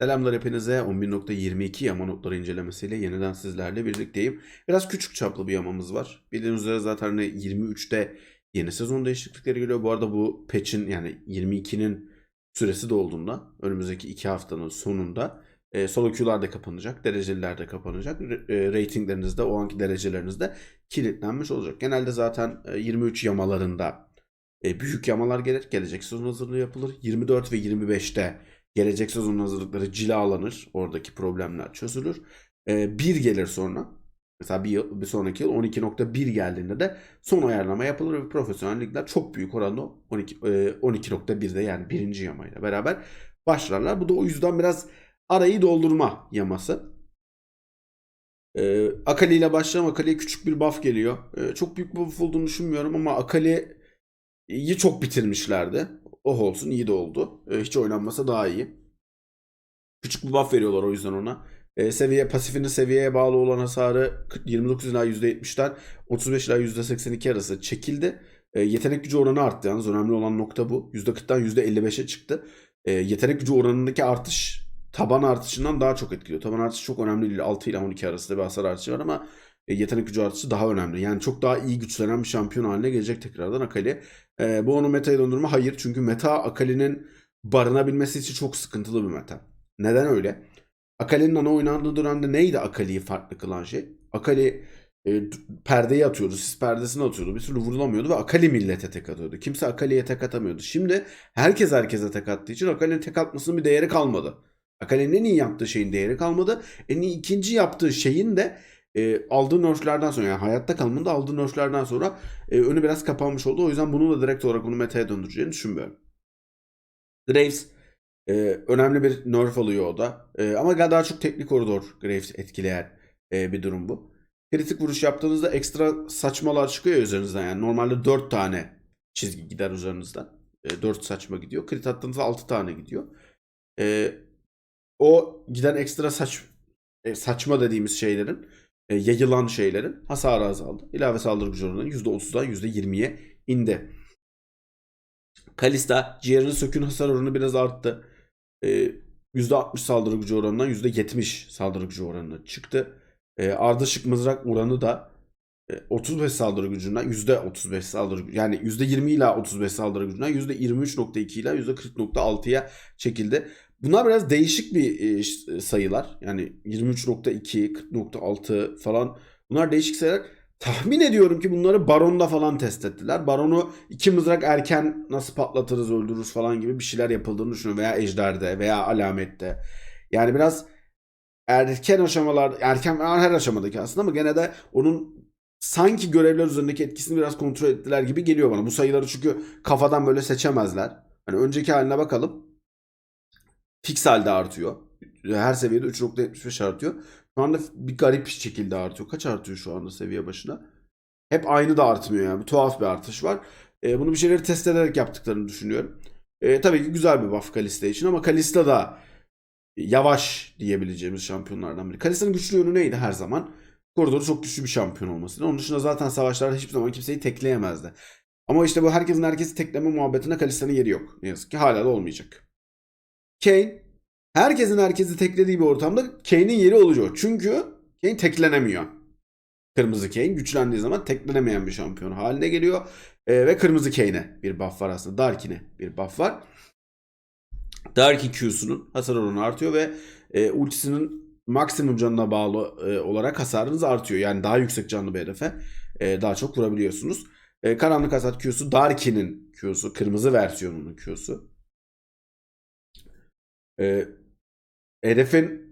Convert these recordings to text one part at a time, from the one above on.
Selamlar hepinize. 11.22 yama notları incelemesiyle yeniden sizlerle birlikteyim. Biraz küçük çaplı bir yamamız var. Bildiğiniz üzere zaten hani 23'te yeni sezon değişiklikleri geliyor. Bu arada bu patch'in yani 22'nin süresi dolduğunda önümüzdeki 2 haftanın sonunda e, solo queue'lar da kapanacak, dereceliler de kapanacak. E, ratingleriniz de o anki dereceleriniz de kilitlenmiş olacak. Genelde zaten e, 23 yamalarında e, büyük yamalar gelir. Gelecek sezon hazırlığı yapılır. 24 ve 25'te gelecek sezon hazırlıkları cilalanır. Oradaki problemler çözülür. Ee, bir gelir sonra mesela bir, yıl, bir sonraki yıl 12.1 geldiğinde de son ayarlama yapılır ve profesyonel ligler çok büyük oranda 12 e, 12.1'de yani birinci yamayla beraber başlarlar. Bu da o yüzden biraz arayı doldurma yaması. Ee, Akali ile başlayalım. Akali'ye küçük bir buff geliyor. Ee, çok büyük bir buff olduğunu düşünmüyorum ama Akali'yi çok bitirmişlerdi. Oh olsun iyi de oldu. Ee, hiç oynanmasa daha iyi. Küçük bir buff veriyorlar o yüzden ona. Ee, seviye pasifinin seviyeye bağlı olan hasarı 40 29 ila %70'den 35 ila %82 arası çekildi. Ee, yetenek gücü oranı arttı yalnız önemli olan nokta bu. %40'dan %55'e çıktı. Ee, yetenek gücü oranındaki artış taban artışından daha çok etkiliyor. Taban artışı çok önemli değil. 6 ile 12 arasında bir hasar artışı var ama e, yetenek gücü artışı daha önemli. Yani çok daha iyi güçlenen bir şampiyon haline gelecek tekrardan Akali. Ee, bu onu meta'ya döndürme? Hayır. Çünkü meta Akali'nin barınabilmesi için çok sıkıntılı bir meta. Neden öyle? Akali'nin ana oynandığı dönemde neydi Akali'yi farklı kılan şey? Akali e, perdeyi atıyordu, sis perdesini atıyordu. Bir türlü vurulamıyordu ve Akali millete tek atıyordu. Kimse Akali'ye tek atamıyordu. Şimdi herkes herkese tek attığı için Akali'nin tek atmasının bir değeri kalmadı. Akali'nin en iyi yaptığı şeyin değeri kalmadı. En iyi ikinci yaptığı şeyin de e, aldığı nerflerden sonra yani hayatta kalmanın da aldığı nerflerden sonra e, önü biraz kapanmış oldu. O yüzden bunu da direkt olarak onu meta'ya döndüreceğini düşünmüyorum. Graves e, önemli bir nerf alıyor o da. E, ama daha çok teknik koridor Graves etkileyen e, bir durum bu. Kritik vuruş yaptığınızda ekstra saçmalar çıkıyor üzerinizden. Yani normalde 4 tane çizgi gider üzerinizden. E, 4 saçma gidiyor. Crit attığınızda 6 tane gidiyor. E, o giden ekstra saç e, saçma dediğimiz şeylerin e, yayılan şeylerin hasarı azaldı. İlave saldırı gücü oranı %30'dan %20'ye indi. Kalista ciğerini sökün hasar oranı biraz arttı. E, %60 saldırı gücü oranından %70 saldırı gücü oranına çıktı. E, ardışık mızrak oranı da e, 35 saldırı gücünden %35 saldırı gücü yani %20 ila 35 saldırı gücünden %23.2 ila %40.6'ya çekildi. Bunlar biraz değişik bir e, ş- sayılar. Yani 23.2, 40.6 falan. Bunlar değişik sayılar. Tahmin ediyorum ki bunları Baron'da falan test ettiler. Baron'u iki mızrak erken nasıl patlatırız, öldürürüz falan gibi bir şeyler yapıldığını düşünüyorum. Veya Ejder'de veya Alamet'te. Yani biraz erken aşamalar, erken her aşamadaki aslında ama gene de onun sanki görevler üzerindeki etkisini biraz kontrol ettiler gibi geliyor bana. Bu sayıları çünkü kafadan böyle seçemezler. Hani önceki haline bakalım. Fix halde artıyor. Her seviyede 3.75 artıyor. Şu anda bir garip şekilde artıyor. Kaç artıyor şu anda seviye başına? Hep aynı da artmıyor yani. Tuhaf bir artış var. E, bunu bir şeyleri test ederek yaptıklarını düşünüyorum. E, tabii ki güzel bir buff Kalista için ama Kalista da yavaş diyebileceğimiz şampiyonlardan biri. Kalista'nın güçlü yönü neydi her zaman? Koridoru çok güçlü bir şampiyon olması. Onun dışında zaten savaşlarda hiçbir zaman kimseyi tekleyemezdi. Ama işte bu herkesin herkesi tekleme muhabbetinde Kalista'nın yeri yok. Ne yazık ki hala da olmayacak. Kane herkesin herkesi teklediği bir ortamda Kane'in yeri oluyor. Çünkü Kane teklenemiyor. Kırmızı Kane güçlendiği zaman teklenemeyen bir şampiyon haline geliyor. Ee, ve kırmızı Kane'e bir buff var aslında. Darkin'e bir buff var. Darkin Q'sunun hasar oranı artıyor ve e, ultisinin maksimum canına bağlı e, olarak hasarınız artıyor. Yani daha yüksek canlı bir hedefe e, daha çok vurabiliyorsunuz. E, karanlık hasat Q'su Darkin'in Q'su. Kırmızı versiyonunun Q'su. E, hedefin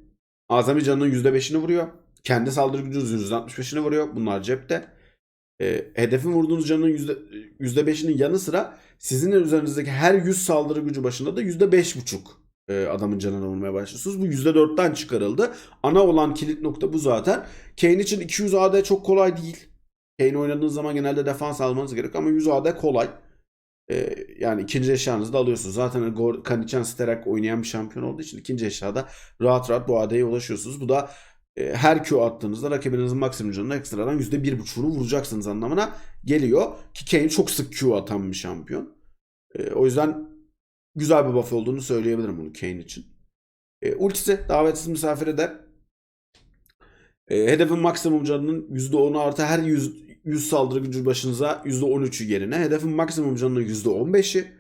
azami canının %5'ini vuruyor. Kendi saldırı gücünüzün %65'ini vuruyor. Bunlar cepte. E, hedefin vurduğunuz canının yüzde- %5'inin yanı sıra sizin üzerinizdeki her 100 saldırı gücü başında da %5,5 e, adamın canına vurmaya başlıyorsunuz. Bu %4'ten çıkarıldı. Ana olan kilit nokta bu zaten. Kane için 200 AD çok kolay değil. Kane oynadığınız zaman genelde defans almanız gerek ama 100 AD kolay. E, yani ikinci eşyanızı da alıyorsunuz. Zaten Gor- Kanichan Sterak oynayan bir şampiyon olduğu için ikinci eşyada rahat rahat bu AD'ye ulaşıyorsunuz. Bu da e, her Q attığınızda rakibinizin maksimum canına ekstradan %1.5'unu vuracaksınız anlamına geliyor. Ki Kane çok sık Q atan bir şampiyon. E, o yüzden güzel bir buff olduğunu söyleyebilirim bunu Kane için. E, ultisi davetsiz misafire de e, hedefin maksimum canının %10'u artı her 100, 100 saldırı gücü başınıza %13'ü yerine hedefin maksimum canının %15'i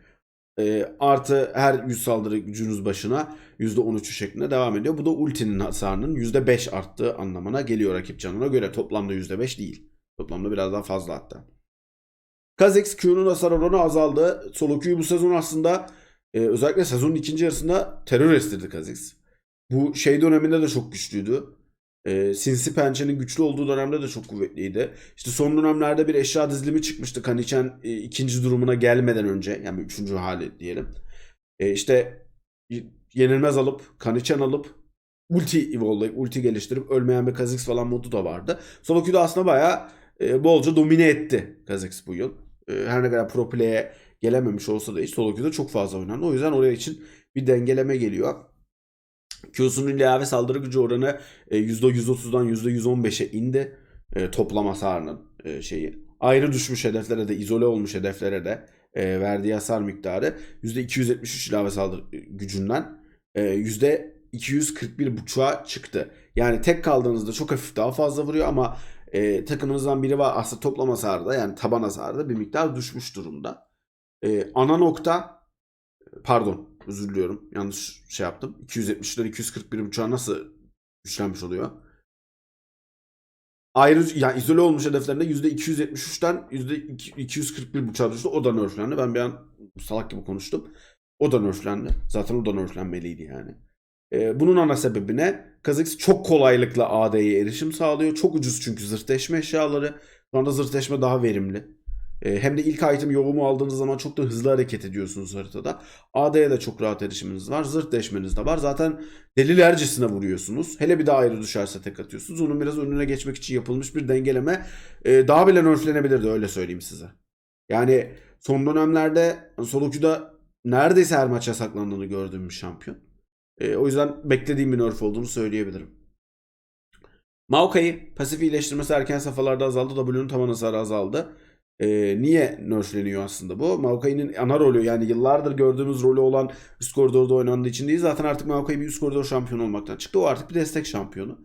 e, artı her 100 saldırı gücünüz başına %13'ü şeklinde devam ediyor. Bu da ultinin hasarının %5 arttığı anlamına geliyor rakip canına göre. Toplamda %5 değil. Toplamda biraz daha fazla hatta. Kha'Zix Q'nun hasar oranı azaldı. Solo Q bu sezon aslında e, özellikle sezonun ikinci yarısında terör estirdi Kha'Zix. Bu şey döneminde de çok güçlüydü. E, Sinsi Pençe'nin güçlü olduğu dönemde de çok kuvvetliydi. İşte son dönemlerde bir eşya dizilimi çıkmıştı. Kaniçen e, ikinci durumuna gelmeden önce. Yani üçüncü hali diyelim. E, işte yenilmez alıp, Kaniçen alıp ulti evolve'layıp, ulti geliştirip ölmeyen bir Kha'Zix falan modu da vardı. Solo aslında bayağı e, bolca domine etti Kha'Zix bu yıl. E, her ne kadar pro play'e gelememiş olsa da hiç solo çok fazla oynandı. O yüzden oraya için bir dengeleme geliyor. Q'sunun ilave saldırı gücü oranı e, %130'dan %115'e indi. E, toplam hasarının e, şeyi. Ayrı düşmüş hedeflere de, izole olmuş hedeflere de e, verdiği hasar miktarı %273 ilave saldırı gücünden e, %241.5'a çıktı. Yani tek kaldığınızda çok hafif daha fazla vuruyor ama e, takımınızdan biri var aslında toplam hasarda yani taban hasarda bir miktar düşmüş durumda. E, ana nokta pardon özür diliyorum yanlış şey yaptım. 270'ler 241.5'a nasıl güçlenmiş oluyor? Ayrı yani izole olmuş hedeflerinde %273'ten %241.5'a düştü. O da nerflendi. Ben bir an salak gibi konuştum. O da nerflendi. Zaten o da nerflenmeliydi yani. Ee, bunun ana sebebi ne? Kha'Zix çok kolaylıkla AD'ye erişim sağlıyor. Çok ucuz çünkü zırhleşme eşyaları. Şu anda zırhleşme daha verimli. Ee, hem de ilk item yoğumu aldığınız zaman çok da hızlı hareket ediyorsunuz haritada. AD'ye de çok rahat erişiminiz var. Zırh deşmeniz de var. Zaten delilercesine vuruyorsunuz. Hele bir daha ayrı düşerse tek atıyorsunuz. Onun biraz önüne geçmek için yapılmış bir dengeleme. Ee, daha bile nerflenebilirdi öyle söyleyeyim size. Yani son dönemlerde solo queue'da neredeyse her maç yasaklandığını gördüğüm bir şampiyon. Ee, o yüzden beklediğim bir nerf olduğunu söyleyebilirim. Maokai'yi pasif iyileştirmesi erken safhalarda azaldı. W'nun taban hasarı azaldı. Ee, niye nerfleniyor aslında bu? Maokai'nin ana rolü yani yıllardır gördüğümüz rolü olan üst koridorda oynandığı için değil. Zaten artık Maokai bir üst koridor şampiyonu olmaktan çıktı. O artık bir destek şampiyonu.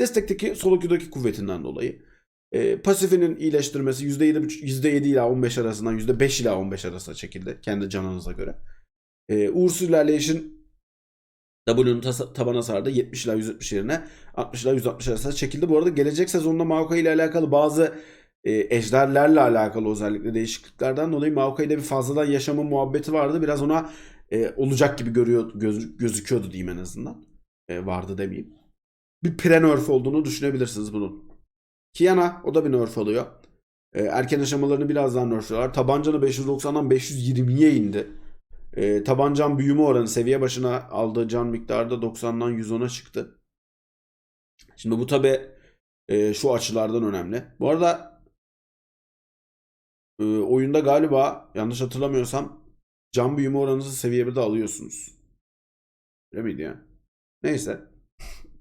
Destekteki solo queue'daki kuvvetinden dolayı. Ee, pasifinin iyileştirmesi %7, %7 ila 15 arasından %5 ila 15 arasına çekildi. Kendi canınıza göre. Ee, uğursuz ilerleyişin W'nun taban hasarı da 70 ila 170 yerine 60 ila 160 arasında çekildi. Bu arada gelecek sezonda Maokai ile alakalı bazı e, ejderlerle alakalı özellikle değişikliklerden dolayı Maokai ile bir fazladan yaşama muhabbeti vardı. Biraz ona e, olacak gibi görüyor göz- gözüküyordu diyeyim en azından. E, vardı demeyeyim. Bir pre nerf olduğunu düşünebilirsiniz bunun. Kiana o da bir nerf oluyor. E, erken aşamalarını biraz daha nerfliyorlar. Tabancanı 590'dan 520'ye indi. E, tabancan büyüme oranı seviye başına aldığı can miktarı da 90'dan 110'a çıktı. Şimdi bu tabi şu açılardan önemli. Bu arada e, oyunda galiba yanlış hatırlamıyorsam can büyüme oranınızı seviye 1'de alıyorsunuz. Öyle miydi ya? Neyse.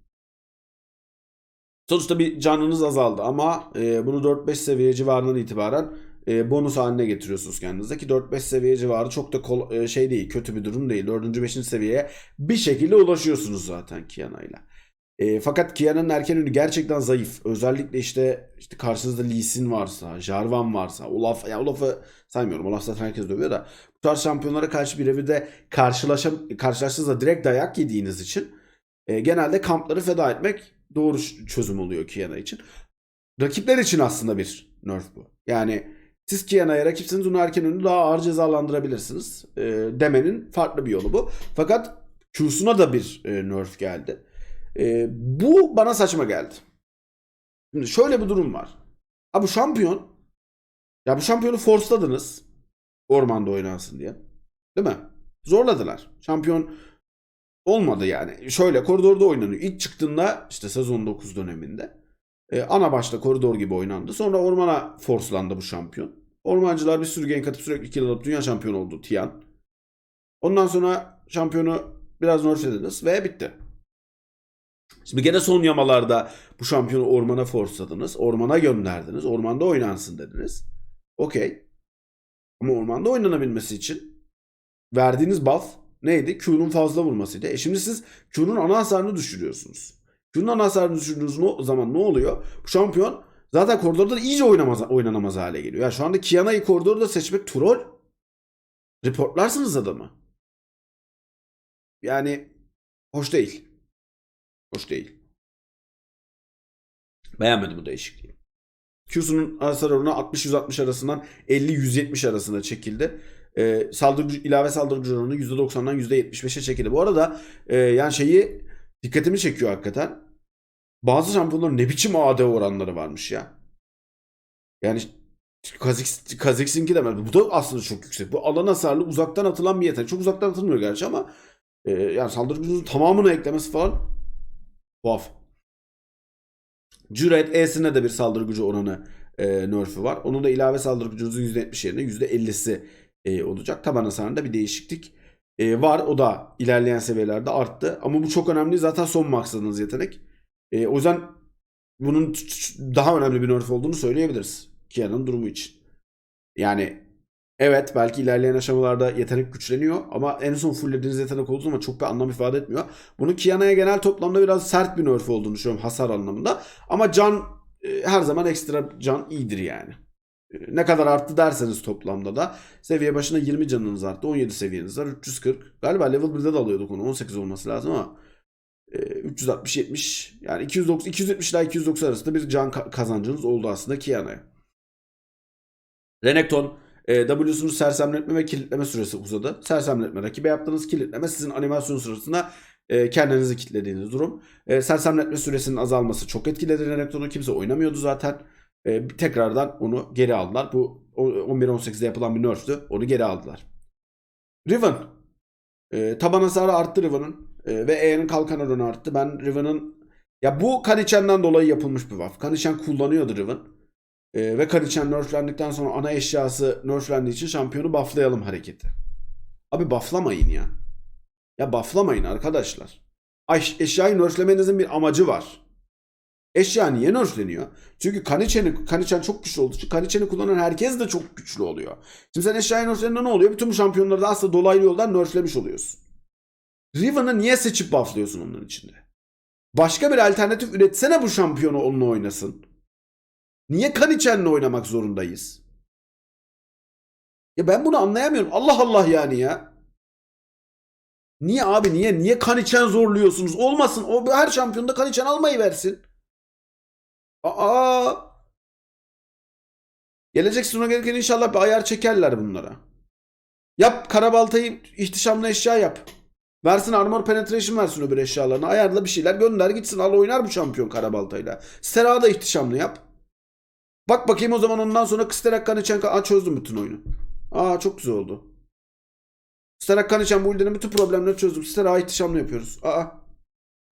Sonuçta bir canınız azaldı ama e, bunu 4-5 seviye civarından itibaren e, bonus haline getiriyorsunuz kendinize ki 4-5 seviye civarı çok da kol- e, şey değil kötü bir durum değil. 4. 5. seviyeye bir şekilde ulaşıyorsunuz zaten Kiana'yla. E, fakat Kiana'nın erken ünü gerçekten zayıf. Özellikle işte işte karşınızda Lee Sin varsa, Jarvan varsa, Olaf ya Olaf'ı saymıyorum. Olaf zaten herkes dövüyor da bu tarz şampiyonlara karşı bir evde karşılaşam karşılaştığınızda direkt dayak yediğiniz için e, genelde kampları feda etmek doğru çözüm oluyor Kiana için. Rakipler için aslında bir nerf bu. Yani siz Kiana'ya rakipsiniz onu erken ünlü daha ağır cezalandırabilirsiniz. E, demenin farklı bir yolu bu. Fakat Q'suna da bir e, nerf geldi. E, bu bana saçma geldi. Şimdi şöyle bir durum var. Ha bu şampiyon. Ya bu şampiyonu forceladınız. Ormanda oynansın diye. Değil mi? Zorladılar. Şampiyon olmadı yani. Şöyle koridorda oynanıyor. İlk çıktığında işte sezon 9 döneminde e, ana başta koridor gibi oynandı. Sonra ormana forcelandı bu şampiyon. Ormancılar bir sürü gank atıp sürekli kill alıp dünya şampiyonu oldu Tian. Ondan sonra şampiyonu biraz nerflediniz ve bitti. Şimdi gene son yamalarda bu şampiyonu ormana forceladınız. Ormana gönderdiniz. Ormanda oynansın dediniz. Okey. Ama ormanda oynanabilmesi için verdiğiniz buff neydi? Q'nun fazla vurmasıydı. E şimdi siz Q'nun ana hasarını düşürüyorsunuz. Q'nun ana hasarını düşürdüğünüz no- zaman ne oluyor? Bu şampiyon zaten koridorda da iyice oynamaz, oynanamaz hale geliyor. Ya şu anda Kiana'yı koridorda seçmek troll. Reportlarsınız adamı. Yani hoş değil. Hoş değil. Beğenmedim bu değişikliği. Q'sunun hasar oranı 60-160 arasından 50-170 arasında çekildi. Ee, saldırı gücü- ilave saldırı gücü oranı %90'dan %75'e çekildi. Bu arada e, yani şeyi dikkatimi çekiyor hakikaten. Bazı şampiyonların ne biçim AD oranları varmış ya. Yani Kha'Zix- Kha'Zix'inki de. Bu da aslında çok yüksek. Bu alan hasarlı uzaktan atılan bir yetenek. Çok uzaktan atılmıyor gerçi ama e, yani saldırı gücünün tamamını eklemesi falan tuhaf. Cüret E'sine de bir saldırı gücü oranı e, nerf'ü var. Onun da ilave saldırı gücünüzün %70 yerine %50'si e, olacak. Taban hasarında bir değişiklik e, var. O da ilerleyen seviyelerde arttı. Ama bu çok önemli. Zaten son maksadınız yetenek. E, o yüzden bunun daha önemli bir nerf olduğunu söyleyebiliriz. Kia'nın durumu için. Yani evet belki ilerleyen aşamalarda yetenek güçleniyor ama en son fulllediğiniz yetenek olduğu zaman çok bir anlam ifade etmiyor. Bunun Kiana'ya genel toplamda biraz sert bir nerf olduğunu düşünüyorum hasar anlamında. Ama can e, her zaman ekstra can iyidir yani. E, Ne kadar arttı derseniz toplamda da seviye başına 20 canınız arttı. 17 seviyeniz var. 340. Galiba level 1'de de alıyorduk onu. 18 olması lazım ama e, 360 70 yani 290 270 ile 290 arasında bir can ka- kazancınız oldu aslında Kiana'ya. Renekton e, W'sunun sersemletme ve kilitleme süresi uzadı. Sersemletme rakibe yaptığınız kilitleme sizin animasyon sırasında e, kendinizi kilitlediğiniz durum. E, sersemletme süresinin azalması çok etkiledi Renekton'u. Kimse oynamıyordu zaten. E, tekrardan onu geri aldılar. Bu o- 11-18'de yapılan bir nerft'tü. Onu geri aldılar. Riven. E, taban hasarı arttı Riven'ın. E, ve E'nin kalkan oranı arttı. Ben Riven'ın ya bu Kanichen'den dolayı yapılmış bir buff. Kanichen kullanıyordu Riven. E, ve Kanichen nerflendikten sonra ana eşyası nerflendiği için şampiyonu bufflayalım hareketi. Abi bufflamayın ya. Ya bufflamayın arkadaşlar. Ay, eşyayı nerflemenizin bir amacı var. Eşya niye nerfleniyor? Çünkü Kanichen'i, Kanichen çok güçlü olduğu için Kanichen'i kullanan herkes de çok güçlü oluyor. Şimdi sen eşyayı nerflediğinde ne oluyor? Bütün bu şampiyonları da aslında dolaylı yoldan nerflemiş oluyorsun. Riven'ı niye seçip bufflıyorsun onun içinde? Başka bir alternatif üretsene bu şampiyonu onunla oynasın. Niye Kanichen'le oynamak zorundayız? Ya ben bunu anlayamıyorum. Allah Allah yani ya. Niye abi niye? Niye Kanicen zorluyorsunuz? Olmasın. O her şampiyonda Kanicen almayı versin. Aa. Gelecek sezona gelirken inşallah bir ayar çekerler bunlara. Yap karabaltayı ihtişamlı eşya yap. Versin armor penetration versin öbür eşyalarına. Ayarla bir şeyler gönder gitsin. Al oynar bu şampiyon karabaltayla. Stera da ihtişamlı yap. Bak bakayım o zaman ondan sonra Ksterak Kanicen... Aa çözdüm bütün oyunu. Aa çok güzel oldu. Sterak Kanicen bu ildenin bütün problemleri çözdüm. Sterak'ı ihtişamlı yapıyoruz. Aa.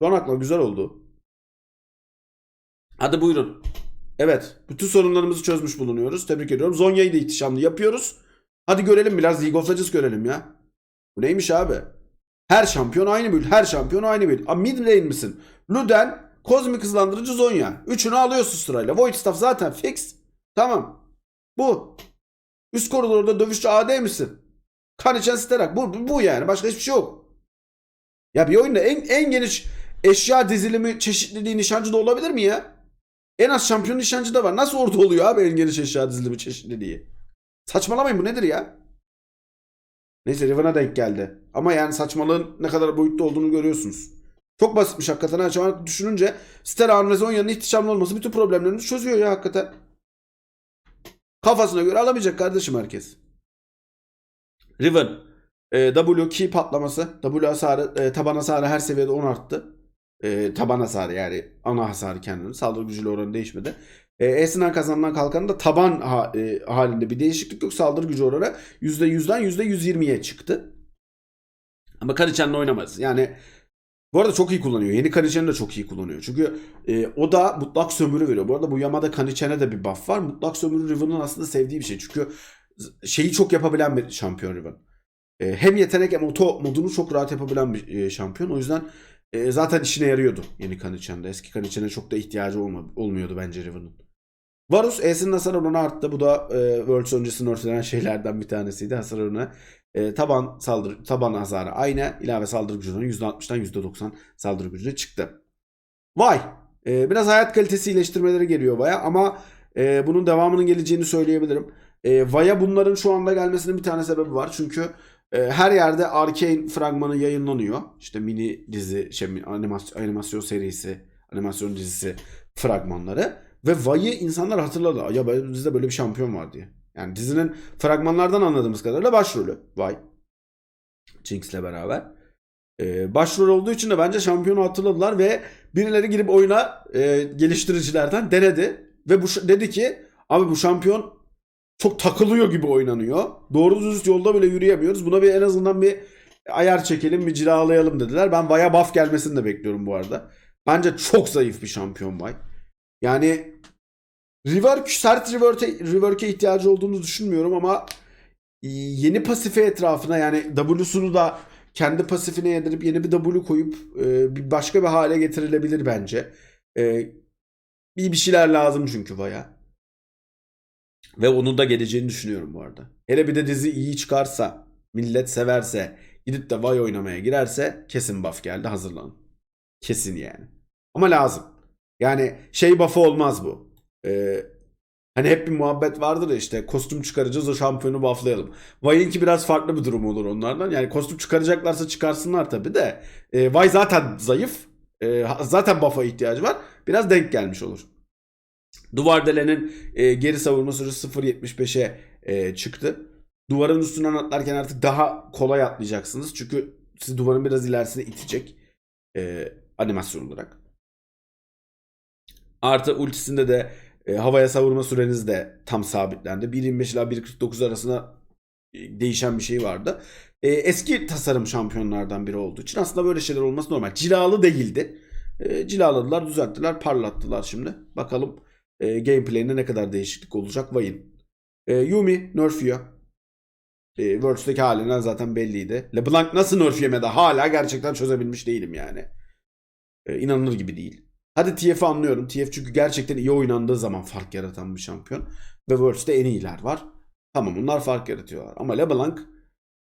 Donakla güzel oldu. Hadi buyurun. Evet. Bütün sorunlarımızı çözmüş bulunuyoruz. Tebrik ediyorum. Zonya'yı da ihtişamlı yapıyoruz. Hadi görelim biraz League of Legends görelim ya. Bu neymiş abi? Her şampiyon aynı build. Her şampiyon aynı build. Aa, mid lane misin? Luden, kozmik hızlandırıcı Zonya. Üçünü alıyorsun sırayla. Void Staff zaten fix. Tamam. Bu. Üst koridorda dövüşçü AD misin? Kanicen Sterak. Bu, bu, bu yani. Başka hiçbir şey yok. Ya bir oyunda en, en geniş eşya dizilimi çeşitliliği nişancıda olabilir mi ya? En az şampiyon nişancı da var. Nasıl orada oluyor abi en geniş eşya dizilimi çeşitliliği? Saçmalamayın bu nedir ya? Neyse Riven'a denk geldi. Ama yani saçmalığın ne kadar boyutta olduğunu görüyorsunuz. Çok basitmiş hakikaten. Ha, şu an düşününce Sterak'ın Rezonya'nın ihtişamlı olması bütün problemlerini çözüyor ya hakikaten. Kafasına göre alamayacak kardeşim herkes. Riven. E, W key patlaması. W hasarı, e, taban hasarı her seviyede 10 arttı. E, taban hasarı yani ana hasarı kendini. Saldırı gücüyle oranı değişmedi. E, E'sinden kazanılan kalkanın da taban ha- e, halinde bir değişiklik yok. Saldırı gücü oranı %100'den %120'ye çıktı. Ama Kanichen'le oynamaz. Yani bu arada çok iyi kullanıyor. Yeni Kanichen'i de çok iyi kullanıyor. Çünkü e, o da mutlak sömürü veriyor. Bu arada bu Yamada Kanichen'e de bir buff var. Mutlak sömürü Riven'ın aslında sevdiği bir şey. Çünkü şeyi çok yapabilen bir şampiyon Riven. E, hem yetenek hem oto modunu çok rahat yapabilen bir e, şampiyon. O yüzden e, zaten işine yarıyordu yeni Kanichen'de. Eski Kanichen'e çok da ihtiyacı olma, olmuyordu bence Riven'ın. Varus E'sinin hasar oranı arttı. Bu da e, Worlds öncesi nerflenen şeylerden bir tanesiydi. Hasar oranı e, taban saldırı taban hasarı aynı. ilave saldırı gücünün %60'dan %90 saldırı gücüne çıktı. Vay. E, biraz hayat kalitesi iyileştirmeleri geliyor Vay'a ama e, bunun devamının geleceğini söyleyebilirim. E, Vay'a bunların şu anda gelmesinin bir tane sebebi var. Çünkü e, her yerde Arcane fragmanı yayınlanıyor. İşte mini dizi, şey, animasyon, animasyon serisi, animasyon dizisi fragmanları. Ve Vay'ı insanlar hatırladı. Ya bizde böyle bir şampiyon var diye. Yani dizinin fragmanlardan anladığımız kadarıyla başrolü Vay. Jinx'le beraber. Ee, başrol olduğu için de bence şampiyonu hatırladılar ve birileri girip oyuna e, geliştiricilerden denedi. Ve bu dedi ki abi bu şampiyon çok takılıyor gibi oynanıyor. Doğru düz yolda bile yürüyemiyoruz. Buna bir en azından bir ayar çekelim, bir cilalayalım dediler. Ben Vay'a buff gelmesini de bekliyorum bu arada. Bence çok zayıf bir şampiyon Vay. Yani rework, sert rework'e, rework'e ihtiyacı olduğunu düşünmüyorum ama yeni pasifi etrafına yani W'sunu da kendi pasifine yedirip yeni bir W koyup e, başka bir hale getirilebilir bence. E, bir bir şeyler lazım çünkü baya. Ve onun da geleceğini düşünüyorum bu arada. Hele bir de dizi iyi çıkarsa, millet severse, gidip de Vay oynamaya girerse kesin buff geldi hazırlanın. Kesin yani. Ama lazım. Yani şey buff'ı olmaz bu. Ee, hani hep bir muhabbet vardır ya işte kostüm çıkaracağız o şampiyonu bufflayalım. Vay'ınki biraz farklı bir durum olur onlardan. Yani kostüm çıkaracaklarsa çıkarsınlar tabii de. E, Vay zaten zayıf. E, zaten buff'a ihtiyacı var. Biraz denk gelmiş olur. Duvar delenin e, geri savunma süresi 0.75'e e, çıktı. Duvarın üstünden atlarken artık daha kolay atlayacaksınız. Çünkü sizi duvarın biraz ilerisine itecek. E, animasyon olarak. Artı ultisinde de e, havaya savurma süreniz de tam sabitlendi. 1.25 ila 1.49 arasında e, değişen bir şey vardı. E, eski tasarım şampiyonlardan biri olduğu için aslında böyle şeyler olması normal. Cilalı değildi. E, cilaladılar, düzelttiler, parlattılar şimdi. Bakalım e, gameplay'inde ne kadar değişiklik olacak Vay'ın. E, Yumi nerf yiyor. E, Worlds'teki halinden zaten belliydi. LeBlanc nasıl nerf yemedi hala gerçekten çözebilmiş değilim yani. E, inanılır gibi değil. Hadi TF'i anlıyorum. TF çünkü gerçekten iyi oynandığı zaman fark yaratan bir şampiyon. Ve Worlds'te en iyiler var. Tamam bunlar fark yaratıyorlar. Ama LeBlanc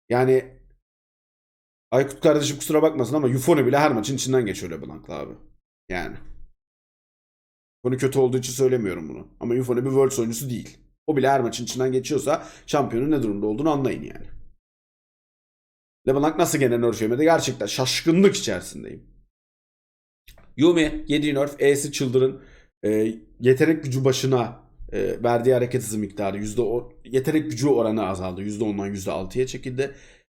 yani Aykut kardeşim kusura bakmasın ama Yufone bile her maçın içinden geçiyor LeBlanc'la abi. Yani. Bunu kötü olduğu için söylemiyorum bunu. Ama Yufone bir Worlds oyuncusu değil. O bile her maçın içinden geçiyorsa şampiyonun ne durumda olduğunu anlayın yani. LeBlanc nasıl gene nerf? Gerçekten şaşkınlık içerisindeyim. Yumi 7 nerf. E'si çıldırın. E, yetenek gücü başına e, verdiği hareket hızı miktarı yüzde o, yetenek gücü oranı azaldı. %10'dan %6'ya çekildi.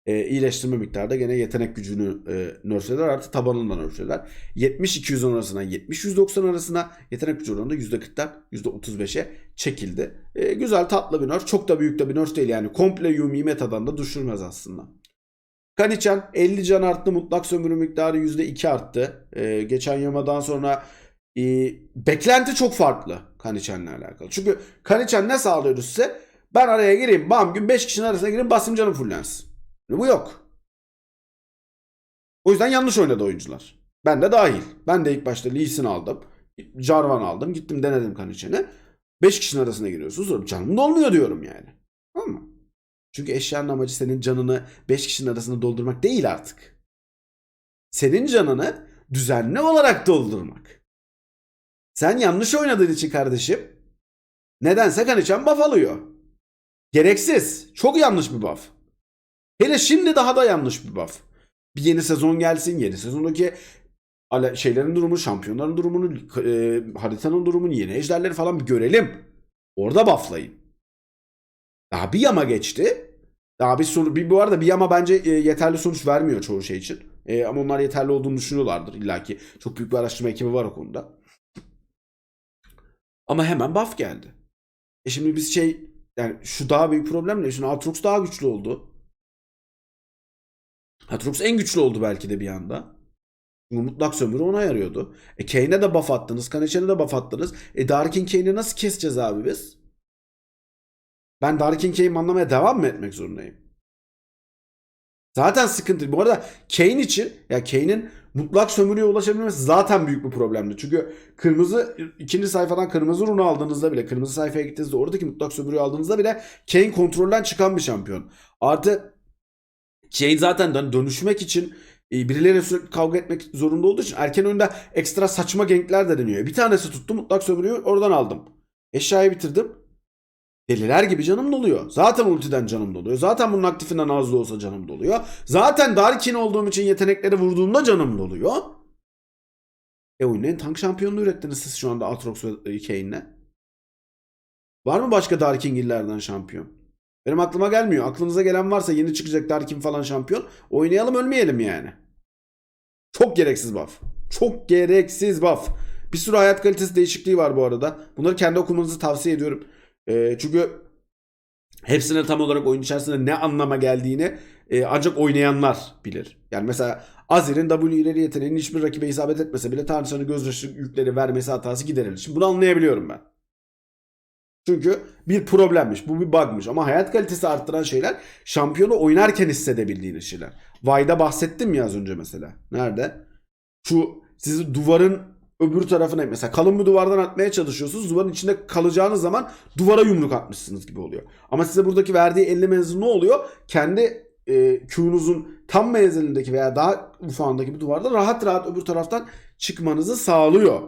E, iyileştirme miktarı da gene yetenek gücünü e, nerflediler artı tabanından nerflediler. 70-210 arasına 70-190 arasına yetenek gücü oranı da %40'dan %35'e çekildi. E, güzel tatlı bir nerf. Çok da büyük de bir nerf değil yani. Komple Yumi metadan da düşürmez aslında. Kanichan 50 can arttı. Mutlak sömürü miktarı %2 arttı. Ee, geçen yamadan sonra e, beklenti çok farklı Kanichan'la alakalı. Çünkü Kanichan ne sağlıyordu size? Ben araya gireyim. Bam gün 5 kişinin arasına gireyim basayım canım fullensin. Bu yok. O yüzden yanlış oynadı oyuncular. Ben de dahil. Ben de ilk başta Lee Sin aldım. Jarvan aldım. Gittim denedim Kanichan'ı. 5 kişinin arasına giriyorsunuz. Canım dolmuyor diyorum yani. Çünkü eşyanın amacı senin canını 5 kişinin arasında doldurmak değil artık. Senin canını düzenli olarak doldurmak. Sen yanlış oynadığın için kardeşim nedense Kanichan buff alıyor. Gereksiz. Çok yanlış bir buff. Hele şimdi daha da yanlış bir buff. Bir yeni sezon gelsin. Yeni sezondaki şeylerin durumu, şampiyonların durumunu, e, haritanın durumunu, yeni ejderleri falan bir görelim. Orada bufflayın. Daha bir yama geçti. Daha bir soru bir bu arada bir yama bence e, yeterli sonuç vermiyor çoğu şey için. E, ama onlar yeterli olduğunu düşünüyorlardır illaki. Çok büyük bir araştırma ekibi var o konuda. Ama hemen buff geldi. E şimdi biz şey yani şu daha büyük problem ne? Şimdi Aatrox daha güçlü oldu. Aatrox en güçlü oldu belki de bir anda. Çünkü mutlak sömürü ona yarıyordu. E Kane'e de buff attınız. Kaneçen'e de buff attınız. E Darkin Kane'i nasıl keseceğiz abi biz? Ben Darkin Kane'i anlamaya devam mı etmek zorundayım? Zaten sıkıntı. Bu arada Kane için ya Kane'in mutlak sömürüye ulaşabilmesi zaten büyük bir problemdi. Çünkü kırmızı ikinci sayfadan kırmızı runu aldığınızda bile kırmızı sayfaya gittiğinizde oradaki mutlak sömürüyü aldığınızda bile Kane kontrolden çıkan bir şampiyon. Artı Kane zaten dön- dönüşmek için e, birileriyle sürekli kavga etmek zorunda olduğu için erken oyunda ekstra saçma gankler de deniyor. Bir tanesi tuttu mutlak sömürüyü oradan aldım. Eşyayı bitirdim. Deliler gibi canım doluyor. Zaten ultiden canım doluyor. Zaten bunun aktifinden az da olsa canım doluyor. Zaten Darkin olduğum için yetenekleri vurduğumda canım doluyor. E oyunun en tank şampiyonunu ürettiniz siz şu anda Aatrox ve Kane'le. Var mı başka Darkingillerden şampiyon? Benim aklıma gelmiyor. Aklınıza gelen varsa yeni çıkacak Darkin falan şampiyon. Oynayalım ölmeyelim yani. Çok gereksiz buff. Çok gereksiz buff. Bir sürü hayat kalitesi değişikliği var bu arada. Bunları kendi okumanızı tavsiye ediyorum. Ee, çünkü hepsine tam olarak oyun içerisinde ne anlama geldiğini e, ancak oynayanlar bilir. Yani mesela Azir'in W ileri yeteneğinin hiçbir rakibe isabet etmese bile Tanrıçanın göz yükleri vermesi hatası giderilir. Şimdi bunu anlayabiliyorum ben. Çünkü bir problemmiş. Bu bir bug'mış. Ama hayat kalitesi arttıran şeyler şampiyonu oynarken hissedebildiğiniz şeyler. Vay'da bahsettim ya az önce mesela. Nerede? Şu sizi duvarın öbür tarafına mesela kalın bir duvardan atmaya çalışıyorsunuz. Duvarın içinde kalacağınız zaman duvara yumruk atmışsınız gibi oluyor. Ama size buradaki verdiği 50 menzil ne oluyor? Kendi e, Q'nuzun tam menzilindeki veya daha ufağındaki bir duvarda rahat rahat öbür taraftan çıkmanızı sağlıyor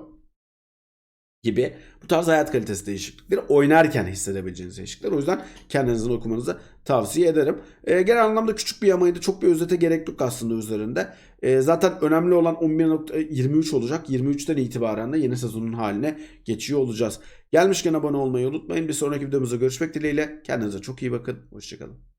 gibi bu tarz hayat kalitesi değişiklikleri oynarken hissedebileceğiniz değişiklikler. O yüzden kendinizin okumanızı tavsiye ederim. E, genel anlamda küçük bir yamaydı. Çok bir özete gerek yok aslında üzerinde. E, zaten önemli olan 11.23 olacak. 23'ten itibaren de yeni sezonun haline geçiyor olacağız. Gelmişken abone olmayı unutmayın. Bir sonraki videomuzda görüşmek dileğiyle. Kendinize çok iyi bakın. Hoşçakalın.